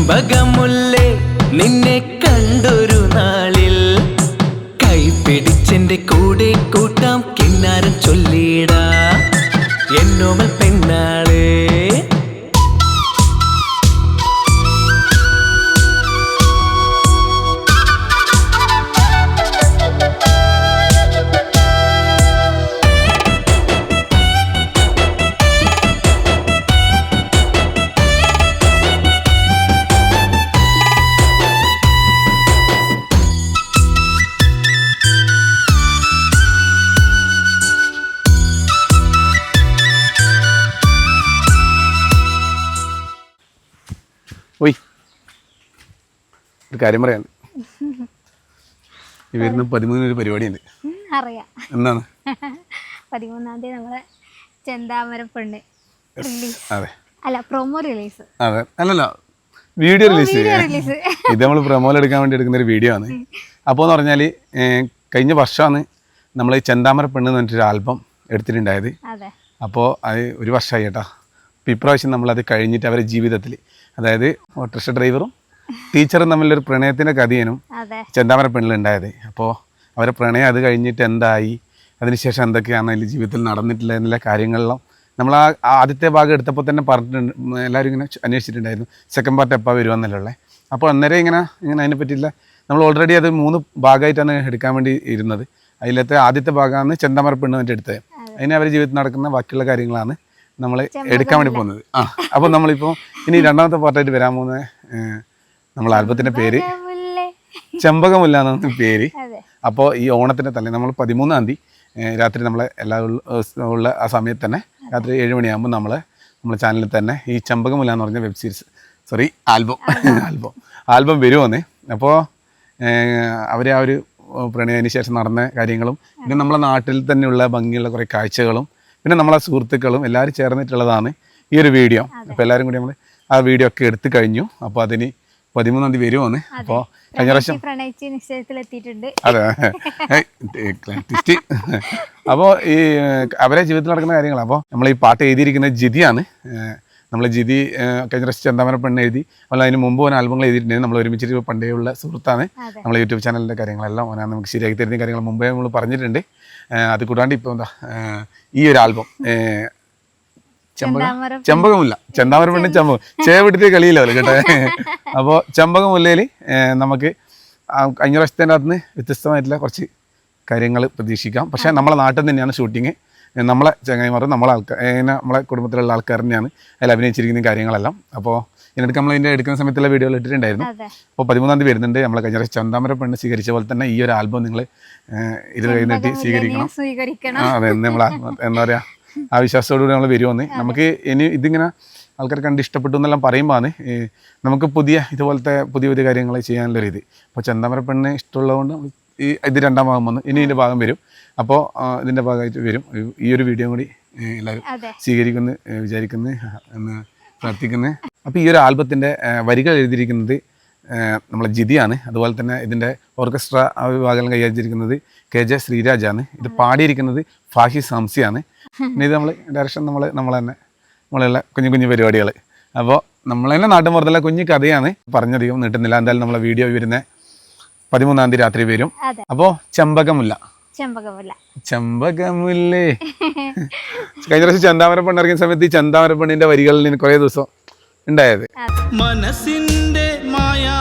ചെമ്പകമുല്ലേ? നിന്നെ കണ്ടൊരു നാളിൽ. കൈപിടിച്ചെന്റെ കൂടെ കൂട്ടാം കിന്നാരം ചൊല്ലിടാ. എന്നോമൽ പെണ്ണാളേ. ഓയ് ഒരു കാര്യം പറയാൻ ഈ വരുന്ന ഒരു പരിപാടിയുണ്ട്. ഉണ്ട് അറിയാം. എന്താണ്? പതിമൂന്നാം തീയതി നമ്മളെ ചെന്താമര പെണ്ണ് റിലീസ്. അതെ. അല്ല പ്രൊമോ റിലീസ്. അതെ. അല്ലല്ല വീഡിയോ റിലീസ് ഇത് നമ്മൾ പ്രൊമോയിൽ എടുക്കാൻ വേണ്ടി എടുക്കുന്ന ഒരു വീഡിയോ ആണ്. അപ്പോൾ എന്ന് പറഞ്ഞാൽ കഴിഞ്ഞ വർഷമാണ് നമ്മൾ ചെന്താമര പെണ്ണ് എന്ന് പറഞ്ഞിട്ടൊരു ആൽബം എടുത്തിട്ടുണ്ടായത്. അപ്പോൾ അത് ഒരു വർഷമായി കേട്ടോ. അപ്പോൾ ഇപ്രാവശ്യം നമ്മളത് കഴിഞ്ഞിട്ട് അവരുടെ ജീവിതത്തിൽ അതായത് ഓട്ടോറിക്ഷ ഡ്രൈവറും ടീച്ചറും തമ്മിലൊരു പ്രണയത്തിന്റെ കഥയനും ചെന്താമര പെണ്ണിലുണ്ടായത്. അപ്പോൾ അവരെ പ്രണയം അത് കഴിഞ്ഞിട്ട് എന്തായി? അതിനുശേഷം എന്തൊക്കെയാണ് അതിൽ ജീവിതത്തിൽ നടന്നിട്ടില്ല എന്നുള്ള കാര്യങ്ങളിലും നമ്മൾ ആ ആദ്യത്തെ ഭാഗം എടുത്തപ്പോൾ തന്നെ പറഞ്ഞിട്ടുണ്ട്. എല്ലാവരും ഇങ്ങനെ അന്വേഷിച്ചിട്ടുണ്ടായിരുന്നു. സെക്കൻഡ് പാർട്ട് എപ്പോൾ വരുമെന്നല്ലേ അപ്പോൾ അന്നേരം ഇങ്ങനെ ഇങ്ങനെ അതിനെ പറ്റിയില്ല നമ്മൾ ഓൾറെഡി അത് മൂന്ന് ഭാഗമായിട്ടാണ് എടുക്കാൻ വേണ്ടി ഇരുന്നത്. അതിലത്തെ ആദ്യത്തെ ഭാഗമാണ് ചെന്താമര പെണ്ണ് വേണ്ടി എടുത്തത്. അതിന് അവർ ജീവിതത്തിൽ നടക്കുന്ന ബാക്കിയുള്ള കാര്യങ്ങളാണ് നമ്മൾ എടുക്കാൻ വേണ്ടി പോകുന്നത്. ആ അപ്പോൾ നമ്മളിപ്പോൾ ഇനി രണ്ടാമത്തെ പാർട്ടായിട്ട് വരാൻ പോകുന്ന നമ്മൾ ആൽബത്തിന്റെ പേര് മുല്ലേ. ചെമ്പകമുല്ല എന്നാണ് പേര്. അപ്പോൾ ഈ ഓണത്തിന്റെ തലേ നമ്മൾ പതിമൂന്നാം തീയതി രാത്രി നമ്മളെ എല്ലാ ഉള്ള- ആ സമയത്ത് തന്നെ രാത്രി ഏഴ് മണിയാകുമ്പോൾ നമ്മൾ നമ്മുടെ ചാനലിൽ തന്നെ ഈ ചെമ്പകമുല്ല എന്ന് പറഞ്ഞ web series sorry album album. Album വരുമെന്ന് അപ്പോൾ അവരെ ആ ഒരു പ്രണയത്തിന് ശേഷം നടന്ന കാര്യങ്ങളും പിന്നെ നമ്മളെ നാട്ടിൽ തന്നെയുള്ള ഭംഗിയുള്ള കുറേ കാഴ്ചകളും പിന്നെ നമ്മളെ സുഹൃത്തുക്കളും എല്ലാവരും ചേർന്നിട്ടുള്ളതാണ് ഈ ഒരു വീഡിയോ. അപ്പോൾ എല്ലാവരും കൂടി നമ്മൾ ആ വീഡിയോ ഒക്കെ എടുത്തു കഴിഞ്ഞു. അപ്പോൾ അതിന് പതിമൂന്നാം തീയതി വരുമെന്ന് അപ്പോൾ കഴിഞ്ഞ പ്രാവശ്യം അതെ. ടിസ്റ്റ് അപ്പോൾ ഈ അവരെ ജീവിതത്തിൽ നടക്കുന്ന കാര്യങ്ങൾ അപ്പോൾ നമ്മൾ ഈ പാട്ട് എഴുതിയിരിക്കുന്ന ജിതിയാണ്. നമ്മൾ ജിതി കഴിഞ്ഞ പ്രാവശ്യം ചന്താമര പെണ്ണ് എഴുതി. അതുപോലെ അതിന് മുമ്പ് ഓൻ ആൽബങ്ങൾ എഴുതിയിട്ടുണ്ടെങ്കിൽ നമ്മൾ ഒരുമിച്ചിട്ട് പണ്ടേ ഉള്ള സുഹൃത്താണ്. നമ്മൾ യൂട്യൂബ് ചാനലിന്റെ കാര്യങ്ങളെല്ലാം ഓനാണ് നമുക്ക് ശരിയാക്കി തരുന്ന കാര്യങ്ങൾ മുമ്പേ നമ്മൾ പറഞ്ഞിട്ടുണ്ട്. അത് കൂടാണ്ട് ഇപ്പോൾ എന്താ ഈ ഒരു ആൽബം ചെമ്പക ചെമ്പകമില്ല. ചെന്താമര പെണ്ണ് ചെമ്പകം. ചേവിട്ടിട്ട് കളിയില്ല കേട്ടോ. അപ്പോൾ ചെമ്പകമുല്ലയിൽ നമുക്ക് കഴിഞ്ഞ പ്രാവശ്യത്തിന്റെ അകത്ത് നിന്ന് വ്യത്യസ്തമായിട്ടുള്ള കുറച്ച് കാര്യങ്ങൾ പ്രതീക്ഷിക്കാം. പക്ഷേ നമ്മളെ നാട്ടിൽ തന്നെയാണ് ഷൂട്ടിങ് നമ്മളെ ചങ്ങായിമാർ നമ്മളെ ആൾക്കാർ നമ്മളെ കുടുംബത്തിലുള്ള ആൾക്കാർ തന്നെയാണ് അതിൽ അഭിനയിച്ചിരിക്കുന്ന കാര്യങ്ങളെല്ലാം. അപ്പോൾ എന്നിട്ട് നമ്മൾ ഇതിന്റെ എടുക്കുന്ന സമയത്തുള്ള വീഡിയോകൾ ഇട്ടിട്ടുണ്ടായിരുന്നു. അപ്പോൾ പതിമൂന്നാം തീയതി വരുന്നുണ്ട്. നമ്മളെ കഴിഞ്ഞ പ്രാവശ്യം ചന്താമര പെണ്ണ് സ്വീകരിച്ച പോലെ തന്നെ ഈ ഒരു ആൽബം നിങ്ങൾ ഇത് കഴിഞ്ഞിട്ട് സ്വീകരിക്കണം. ആ അതെ നമ്മൾ എന്താ പറയുക ആ വിശ്വാസത്തോടുകൂടി നമ്മൾ വരുമെന്ന് നമുക്ക് ഇനി ഇതിങ്ങനെ ആൾക്കാർ കണ്ട് ഇഷ്ടപ്പെട്ടു എന്നെല്ലാം പറയുമ്പോൾ നമുക്ക് പുതിയ ഇതുപോലത്തെ പുതിയ പുതിയ കാര്യങ്ങൾ ചെയ്യാനുള്ള ഒരു ഇത്. അപ്പോൾ ചന്താമര പെണ്ണ് ഇഷ്ടമുള്ളതുകൊണ്ട് നമ്മൾ ഈ ഇത് രണ്ടാം ഭാഗം വന്നു ഇനി ഇതിന്റെ ഭാഗം വരും. അപ്പോൾ ഇതിന്റെ ഭാഗമായിട്ട് വരും. ഈ ഒരു വീഡിയോ കൂടി എല്ലാവരും സ്വീകരിക്കുന്നു വിചാരിക്കുന്നു എന്ന് പ്രാർത്ഥിക്കുന്നു. അപ്പോൾ ഈ ഒരു ആൽബത്തിന്റെ വരികൾ എഴുതിയിരിക്കുന്നത് നമ്മളെ ജിതിയാണ്. അതുപോലെ തന്നെ ഇതിന്റെ ഓർക്കസ്ട്ര വിഭാഗം കൈകാര്യച്ചിരിക്കുന്നത് കെ ജെ ശ്രീരാജാണ്. ഇത് പാടിയിരിക്കുന്നത് ഫാഹി സംസിയാണ്. പിന്നെ ഇത് നമ്മൾ ഡയറക്ഷൻ നമ്മൾ നമ്മൾ തന്നെ നമ്മളുള്ള കുഞ്ഞു കുഞ്ഞു പരിപാടികൾ അപ്പോൾ നമ്മൾ തന്നെ നാട്ടിൻ പുറത്തുള്ള കുഞ്ഞു കഥയാണ് പറഞ്ഞധികം നീട്ടുന്നില്ല. എന്തായാലും നമ്മളെ വീഡിയോ വരുന്ന പതിമൂന്നാം തീയതി രാത്രി വരും. അപ്പോ അപ്പോൾ ചെമ്പകമുല്ല. ചെമ്പകമുല്ല. ചെമ്പകമുല്ലേ? കഴിഞ്ഞ പ്രാവശ്യം ചന്താമര പെണ്ണ് ഇറങ്ങിയ സമയത്ത് ഈ ചന്താമര പെണ്ണിന്റെ വരികളിൽ നിന്ന് കുറേ ദിവസം ഉണ്ടായത്. മനസ്സിന്റെ മായാവനിയിലെന്നെന്നും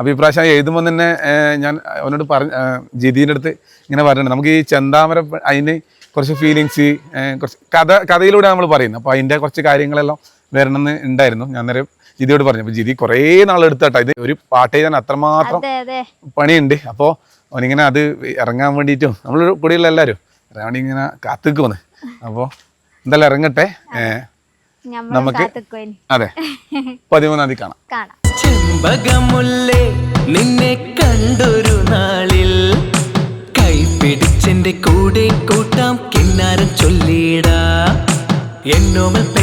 അപ്പോൾ ഇപ്രാവശ്യം എഴുതുമ്പോൾ തന്നെ ഞാൻ അവനോട് പറഞ്ഞ ജിതീന്റെ അടുത്ത് ഇങ്ങനെ പറഞ്ഞു നമുക്ക് ഈ ചെന്താമര അതിന് കുറച്ച് ഫീലിങ്സ് കുറച്ച് കഥ കഥയിലൂടെ നമ്മൾ പറയുന്നത് അപ്പോൾ അതിന്റെ കുറച്ച് കാര്യങ്ങളെല്ലാം വരണമെന്ന് ഉണ്ടായിരുന്നു. ഞാൻ നേരെ ജിതിയോട് പറഞ്ഞു അപ്പോൾ ജിതി കുറേ എടുത്തട്ടോ ഇത് ഒരു പാട്ട് എഴുതാൻ അത്രമാത്രം അതെ അതെ. പണിയുണ്ട്. അപ്പോൾ അവനിങ്ങനെ അത് ഇറങ്ങാൻ വേണ്ടിയിട്ടും നമ്മൾ കൂടെയുള്ള എല്ലാവരും ഇറങ്ങാൻ വേണ്ടി ഇങ്ങനെ കാത്തുക്കുമെന്ന് അപ്പോൾ എന്തായാലും ഇറങ്ങട്ടെ നമുക്ക് അതെ പതിമൂന്നാം തീയതി കാണാം. കാണാം ചെമ്പകമുല്ലേ നിന്നെ കണ്ടൊരു നാളിൽ. കൈപിടിച്ചെന്റെ കൂടെ കൂട്ടാം കിന്നാരം ചൊല്ലിടാ. എന്നോമൽ